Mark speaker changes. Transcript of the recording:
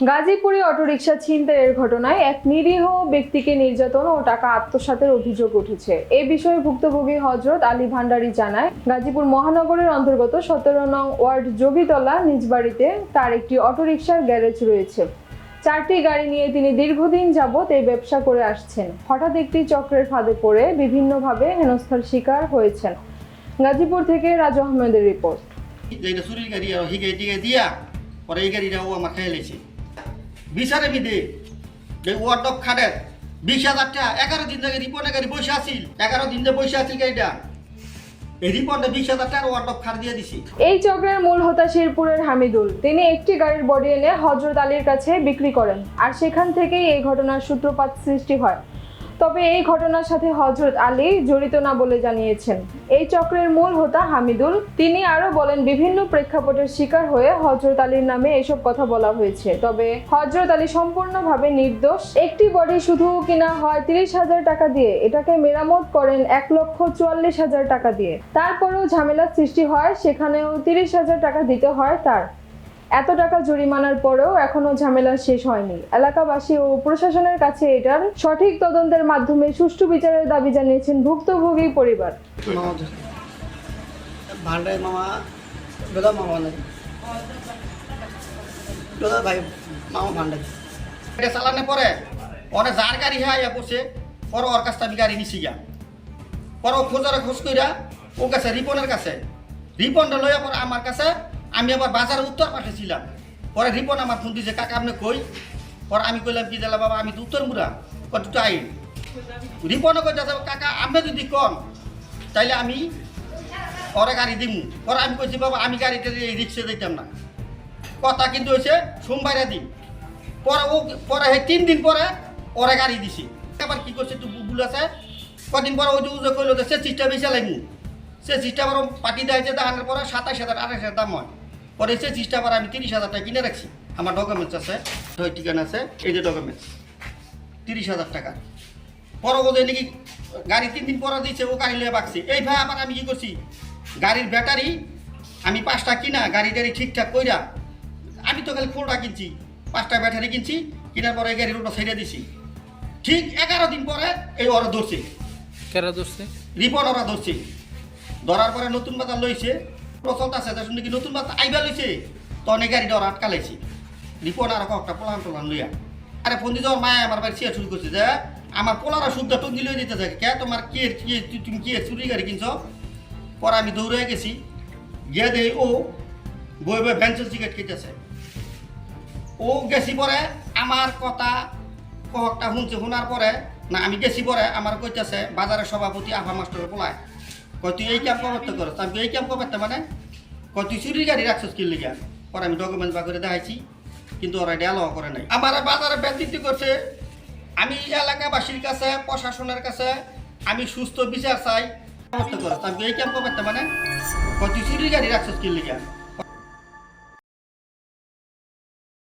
Speaker 1: গাজীপুরে অটোরিকশা ছিনতাইয়ের ঘটনায় এক নিরীহ ব্যক্তিকে নির্যাতন ও টাকা আত্মসাতের অভিযোগ উঠেছে। এ বিষয়ে ভুক্তভোগী হজরত আলী ভান্ডারী জানায়, গাজীপুর মহানগরের অন্তর্গত সতেরো নং ওয়ার্ড যোগীতলা নিজ বাড়িতে তার একটি অটোরিকশার গ্যারেজ রয়েছে। চারটি গাড়ি নিয়ে তিনি দীর্ঘদিন যাবৎ এই ব্যবসা করে আসছেন। হঠাৎ একটি চক্রের ফাঁদে পড়ে বিভিন্নভাবে হেনস্থার শিকার হয়েছেন। গাজীপুর থেকে রাজু আহমেদের রিপোর্ট।
Speaker 2: গাড়ি দিয়া পরে এই আমার লেছে বিচারে বিধে। এই ওয়ার্ড অফ খাডের বিশ হাজার টাকা, এগারো দিন থেকে রিপোর্ট গাড়ি বসে আছিল এগারো দিন ধরে বসে আসিল গাড়িটা এই
Speaker 1: চক্রের মূল হোতা শিরপুরের হামিদুল। তিনি একটি গাড়ির বডি এনে হজরত আলীর কাছে বিক্রি করেন। আর সেখান থেকেই এই ঘটনার সূত্রপাত সৃষ্টি হয়। তবে এই ঘটনার সাথে হজরত আলী জড়িত না বলে জানিয়েছেন। এই চক্রের মূল হোতা হামিদুল। তিনি আরও বলেন, বিভিন্ন প্রেক্ষাপটের শিকার হয়ে হজরত আলীর নামে এসব কথা বলা হয়েছে। তবে হজরত আলী সম্পূর্ণভাবে নির্দোষ। একটি বডি শুধু কিনা হয় তিরিশ হাজার টাকা দিয়ে, এটাকে মেরামত করেন এক লক্ষ চুয়াল্লিশ হাজার টাকা দিয়ে। তারপরেও ঝামেলার সৃষ্টি হয়, সেখানেও তিরিশ হাজার টাকা দিতে হয় তার। এত টাকা জরিমানার পরেও এখনও ঝামেলা শেষ হয়নি। এলাকাবাসী ও প্রশাসনের কাছে এটার সঠিক তদন্তের মাধ্যমে সুষ্ঠু বিচারের দাবি জানিয়েছেন ভুক্তভোগী পরিবার।
Speaker 2: এটা চালানে পরে যার গাড়ি পরে গাড়ি কাছে রিপনের কাছে। রিপনটা লইয়া পরে আমার কাছে আমি আবার বাজারে উত্তর পাঠিয়েছিলাম পরে রিপন আমার ফোন দিছে, কাকা, আপনি কই? পরে আমি কইলাম, কি দিলা বাবা, আমি তো উত্তর মুরা কত টাই রিপনও কইতেছে কাকা, আপনি যদি কন, তাইলে আমি পরে গাড়ি দিমু। পরে আমি কইছি, বাবা, আমি গাড়িটা এই রিক্সে দিতাম না। কথা কিন্তু হয়েছে সোমবারে দিন। পরে ও, পরে সেই তিন দিন পরে ওরে গাড়ি দিছি। আবার কি করছে একটু ভুল আছে? কদিন পরে ওই যে কইলো যে সে চিজটা বেশি লাগবো সে আবার পাটি দিয়েছে দেখানোর পরে সাতাশ হাজার, আঠাশ হাজার দাম হয়। পরে সে চিজটা আবার আমি তিরিশ হাজার টাকা কিনে রাখছি। আমার ডকুমেন্টস আছে ওই ঠিকানা আছে এই যে ডকুমেন্টস তিরিশ হাজার টাকা। পরে ও যে নাকি গাড়ি তিন দিন পরে দিচ্ছে ও গাড়ি লিয়ে বাকছি এই ভাই আবার আমি কি করছি? গাড়ির ব্যাটারি আমি পাঁচটা কিনা গাড়ি টাড়ি ঠিকঠাক কইরা আমি তো খালি ফুলটা কিনছি পাঁচটা ব্যাটারি কিনছি কেনার পরে এই গাড়ির ওটা ছেড়ে দিছি। ঠিক এগারো দিন পরে এই ওরা ধরছে।
Speaker 3: কেরা দোষে
Speaker 2: রিপোর্ট ওরা ধরছে। ধরার পরে নতুন বাজার লইছে প্রচল আছে, তার শুনে কি নতুন বাজার আইবা লইছে? তখন এই গাড়িটা ওরা আটকা লাইছে। রিপোর্ট আর একটা পোলান টোলান লইয়া। আরে ফোন দিয়ে মায় আমার বাড়ি চেয়ার শুরু করছে, যে আমার পোলারা শুদ্ধ টঙ্গি লই দিতে থাকে। কে তোমার কি তুমি কি চুরি গাড়ি কিনছো? পরে আমি দৌড়ে গেছি। গিয়ে দেই, ও বই বই ভ্যানসেল টিকিট কেটেছে। ও গেছি পরে, আমার কথা কহকটা শুনছে। শোনার পরে, না, আমি গেছি পরে, আমার কইতেছে, বাজারের সভাপতি আফা মাস্টারের পোলায় কয় এই কাম করতে করছ আমি এই কাম করতে মানে? কয়, তুই গাড়ি রাখছিস কি লিগা? আমি ডকুমেন্ট বা করে কিন্তু ওরা এটা নাই। আমার বাজারে ব্যক্তিত্ব করছে। আমি এলাকাবাসীর কাছে, প্রশাসনের কাছে, আমি সুস্থ বিচার চাই। আমি এই কাম করতে মানে? কয় চুরি গাড়ি রাখছিস কি লিগা?